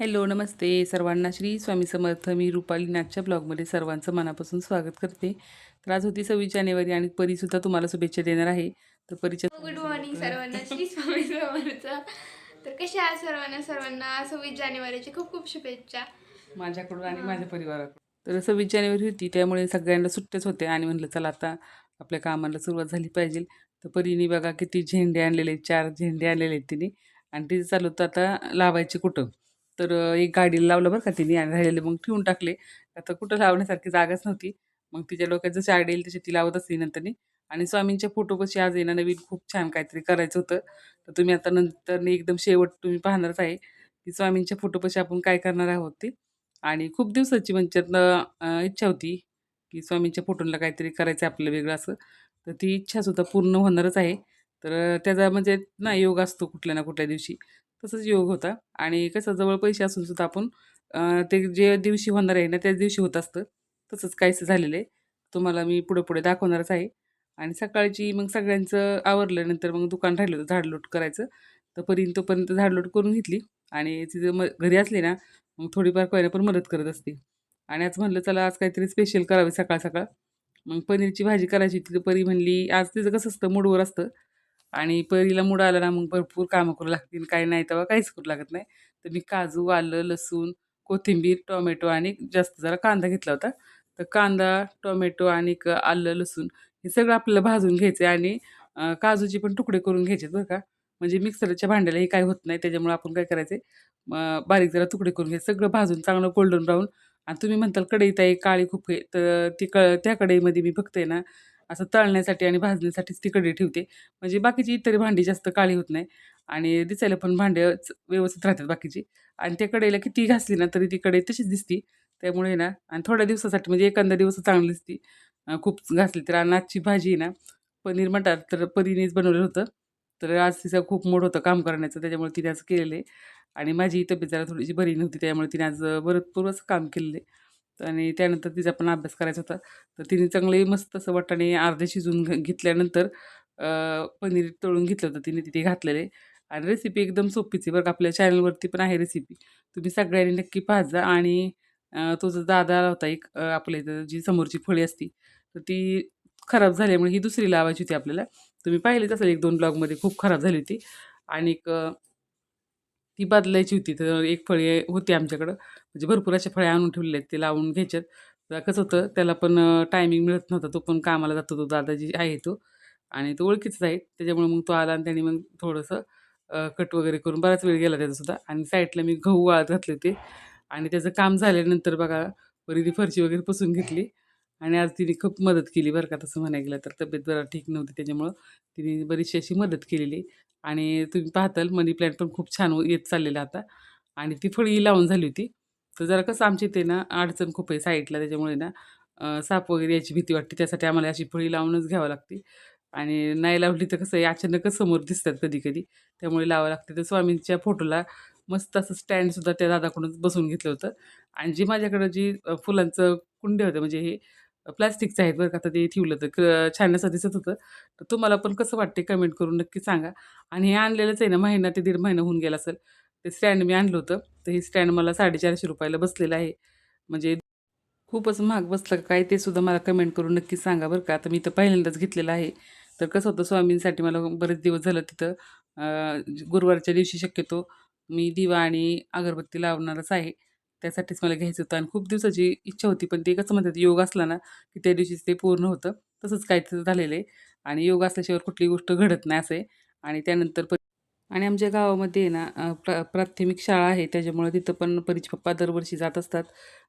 Hello नमस्ते. सर्वांना श्री स्वामी समर्थ. मी रुपाली नाथच्या ब्लॉगमध्ये सर्वांचं मनापासून स्वागत करते. तर आज होती सव्वीस जानेवारी आणि परीसुद्धा तुम्हाला शुभेच्छा देणार आहे. तर परीच्या गुड मॉर्निंग सर्वांना. श्री स्वामी समर्थ. तर कशा आहात सर्वांना? सर्वांना सव्वीस जानेवारीची खूप खूप शुभेच्छा. माझ्याकडून आणि माझ्या परिवाराकडून. तर सव्वीस जानेवारी होती त्यामुळे सगळ्यांना सुट्ट्याच होत्या आणि म्हणलं चला आता आपल्या कामाला सुरुवात झाली पाहिजे. तर परीने बघा किती झेंडे आणलेले आहेत. चार झेंडे आणलेले आहेत तिने. आणि तिथे चालू होतं आता लावायचे कुठं? तर एक गाडीला लावलं बरं का तिने आणि राहिलेले मग ठेवून टाकले. आता कुठं लावण्यासारखी जागाच नव्हती. मग तिच्या डोक्यात जशी आड येईल तशी ती लावत असली नंतरनी. आणि स्वामींच्या फोटोपाशी आज येणं नवीन खूप छान काहीतरी करायचं होतं. तर तुम्ही आता नंतर एकदम शेवट तुम्ही पाहणारच आहे की स्वामींच्या फोटोपाशी आपण काय करणार आहोत ते. आणि खूप दिवसाची म्हणजे इच्छा होती की स्वामींच्या फोटोला काहीतरी करायचं आहे आपलं वेगळं असं. तर ती इच्छासुद्धा पूर्ण होणारच आहे. तर त्याचा म्हणजे ना योग असतो कुठल्या ना कुठल्या दिवशी. तसंच योग होता. आणि कसं जवळ पैसे असून सुद्धा आपण ते जे दिवशी होणार आहे ना त्याच दिवशी होत असतं. तसंच काहीच झालेलं आहे. तुम्हाला मी पुढे पुढे दाखवणारच आहे. आणि सकाळची मग सगळ्यांचं आवरल्यानंतर मग दुकान राहिलं होतं झाडलोट करायचं. तर परीन तोपर्यंत झाडलोट करून घेतली. आणि तिथं मग घरी असली ना मग थोडीफार कोयना पण मदत करत असते. आणि आज म्हणलं चला आज काहीतरी स्पेशल करावे सकाळ सकाळ. मग पनीरची भाजी करायची तिथं परी म्हणली आज तिचं कसं असतं मूडवर असतं. आणि परीला मूड आला ना मग भरपूर कामं करू लागतील. काय नाही तेव्हा काहीच करू लागत नाही. तर मी काजू आलं लसूण कोथिंबीर टोमॅटो आणि जास्त जरा कांदा घेतला होता. तर कांदा टोमॅटो आणि क- आलं लसूण हे सगळं आपल्याला भाजून घ्यायचं आहे आणि काजूचे पण तुकडे करून घ्यायचे बरं का. म्हणजे मिक्सरच्या भांड्याला हे काय होत नाही त्याच्यामुळे आपण काय करायचे बारीक जरा तुकडे करून घ्यायचे. सगळं भाजून चांगलं गोल्डन ब्राऊन आणि तुम्ही म्हणताल कढईत आहे काळी खूप आहे. तर ती क त्या कढईमध्ये मी फक्त आहे ना असं तळण्यासाठी आणि भाजण्यासाठीच ती कढी ठेवते. म्हणजे बाकीची इतर भांडी जास्त काळी होत नाही आणि दिसायला पण भांडे व्यवस्थित राहतात बाकीची. आणि त्या कढईला किती घासली ना तरी ती कढई तशीच दिसती. त्यामुळे ना आणि थोड्या दिवसासाठी म्हणजे एखादा दिवस चांगली दिसती. खूप घासली तर आणि आजची भाजी आहे ना पनीर मटार तर परीनेच बनवलं होतं. तर आज तिचं खूप मोड होतं काम करण्याचं त्याच्यामुळे तिने आज केलेलं आहे. आणि माझी तब्येत जरा थोडीशी बरी नव्हती त्यामुळे तिने आज भरपूरच काम केलेलं आहे. आणि त्यानंतर तिचा पण अभ्यास करायचा होता. तर तिने चांगले मस्त असं वाटाणे अर्धे शिजवून घेतल्यानंतर पनीर तळून घेतलं होतं तिने तिथे घातलेले. आणि रेसिपी एकदम सोपीच आहे बरं का. आपल्या चॅनलवरती पण आहे रेसिपी तुम्ही सगळ्यांनी नक्की पाहत आणि तो जो दादा आला होता एक आपल्या इथं जी समोरची फळी असती तर ती खराब झाल्यामुळे ही दुसरी लावायची होती आपल्याला. तुम्ही पाहिलेच असेल एक दोन ब्लॉगमध्ये खूप खराब झाली होती. आणि एक, ती बदलायची होती. तर एक फळी होती आमच्याकडं. म्हणजे भरपूर अशा फळ्या आणून ठेवलेल्या आहेत. ते लावून घ्यायच्यात. कसं होतं त्याला पण टायमिंग मिळत नव्हता. तो पण कामाला जातो तो दादाजी आहे तो. आणि तो ओळखीचाच आहे. त्याच्यामुळे मग तो आला आणि त्याने मग थोडंसं कट वगैरे करून बराच वेळ गेला त्याचासुद्धा आणि साईडला मी गहू वाळत घातले होते. आणि त्याचं काम झाल्यानंतर बघा बरी फरशी वगैरे पुसून घेतली. आणि आज तिने खूप मदत केली बरं का. तसं म्हणायला गेलं तर तब्येत जरा ठीक नव्हती. त्याच्यामुळं तिने बरीचशी अशी मदत केलेली. आणि तुम्ही पाहताल मनी प्लॅन्ट पण खूप छान येत चाललेला आता. आणि ती फळी लावून झाली होती. तर जरा कसं आमची ते ना अडचण खूप आहे साईडला त्याच्यामुळे ना साप वगैरे याची भीती वाटते. त्यासाठी आम्हाला अशी फळी लावूनच घ्यावं लागते. आणि नाही लावली तर कसं आहे अचानकच समोर दिसतात कधी कधी त्यामुळे लावावं लागते. तर स्वामींच्या फोटोला मस्त असं स्टँडसुद्धा त्या दादाकडूनच बसून घेतलं होतं. आणि जी माझ्याकडं जी फुलांचं कुंडे होतं म्हणजे हे प्लास्टिकचं आहेत बरं का तर ते ठेवलं तर क छान असं दिसत होतं. तर तुम्हाला पण कसं वाटते कमेंट करून नक्की सांगा. आणि हे आणलेलंच आहे ना महिना ते दीड महिना होऊन गेला असेल. ते स्टँड मी आणलं होतं. तर हे स्टँड मला साडेचारशे रुपयाला बसलेलं आहे. म्हणजे खूपच महाग बसलं का काय ते सुद्धा मला कमेंट करून नक्की सांगा बरं का. आता मी तर पहिल्यांदाच घेतलेलं आहे. तर कसं होतं स्वामींसाठी मला बरेच दिवस झालं तिथं. गुरुवारच्या दिवशी शक्यतो मी दिवा आणि अगरबत्ती लावणारच आहे. त्यासाठीच मला घ्यायचं होतं. आणि खूप दिवसाची इच्छा होती पण ते कसं म्हणतात योग असला ना की त्या दिवशीच ते पूर्ण होतं. तसंच काहीतरी झालेलं आहे. आणि योग असल्याशिवाय कुठली गोष्ट घडत नाही असं आहे. आणि त्यानंतर प आणि आमच्या गावामध्ये आहे ना प्रा प्राथमिक शाळा आहे. त्याच्यामुळं तिथं पण परीचे पप्पा दरवर्षी जात असतात.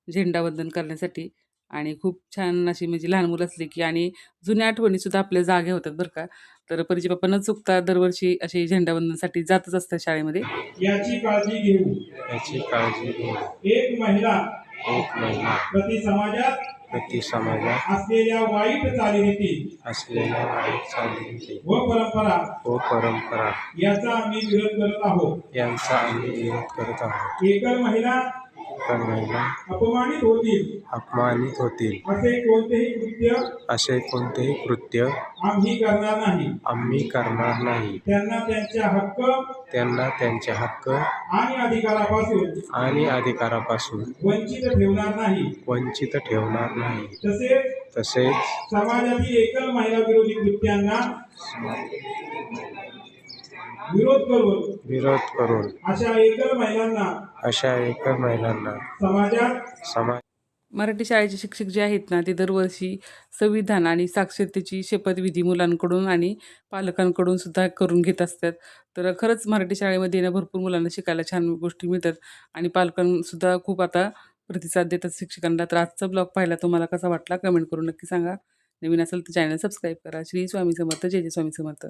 झेंडावंदन करण्यासाठी. आणि खूप छान अशी म्हणजे लहान मुलं असली की आणि जुन्या आठवणीसुद्धा आपल्या जागे होतात बरं का. तर परीचे पप्पा न चुकता दरवर्षी असे झेंडावंदनसाठी जातच असतात शाळेमध्ये. याची काळजी घेऊ. याची काळजी घेऊ. एक महिला. एक महिला. प्रति समाजात प्रति समाजात असलेल्या वाईट चालीरीती. असलेल्या वाईट चालीरीती. व परंपरा. व परंपरा. याचा आम्ही विरोध करत आहोत. यांचा आम्ही विरोध करत आहोत. एकल महिला महिला अपमानित होतील. अपमानित होतील. असे कोणतेही कृत्य असे कोणतेही कृत्य आम्ही करणार नाही. आम्ही करणार नाही. त्यांना त्यांच्या हक्क त्यांना त्यांचे हक्क आणि अधिकारापासून आणि अधिकारापासून वंचित ठेवणार नाही. वंचित ठेवणार नाही. तसेच तसेच समाजातील एकल महिला विरोधी कृत्यांना विरोध करून विरोध करून अशा एकल महिलांना अशा एकल महिलांना समाजात समाज मराठी शाळेचे शिक्षक जे आहेत ना ते दरवर्षी संविधान आणि साक्षरतेची शपथविधी मुलांकडून आणि पालकांकडून सुद्धा करून घेत असतात. तर खरंच मराठी शाळेमध्ये ना भरपूर मुलांना शिकायला छान गोष्टी मिळतात आणि पालकांसुद्धा खूप आता प्रतिसाद देतात शिक्षकांना. तर आजचा ब्लॉग पाहिला तुम्हाला कसा वाटला कमेंट करून नक्की सांगा. नवीन असेल तर चॅनल सबस्क्राईब करा. श्री स्वामी समर्थ. जय जय स्वामी समर्थ.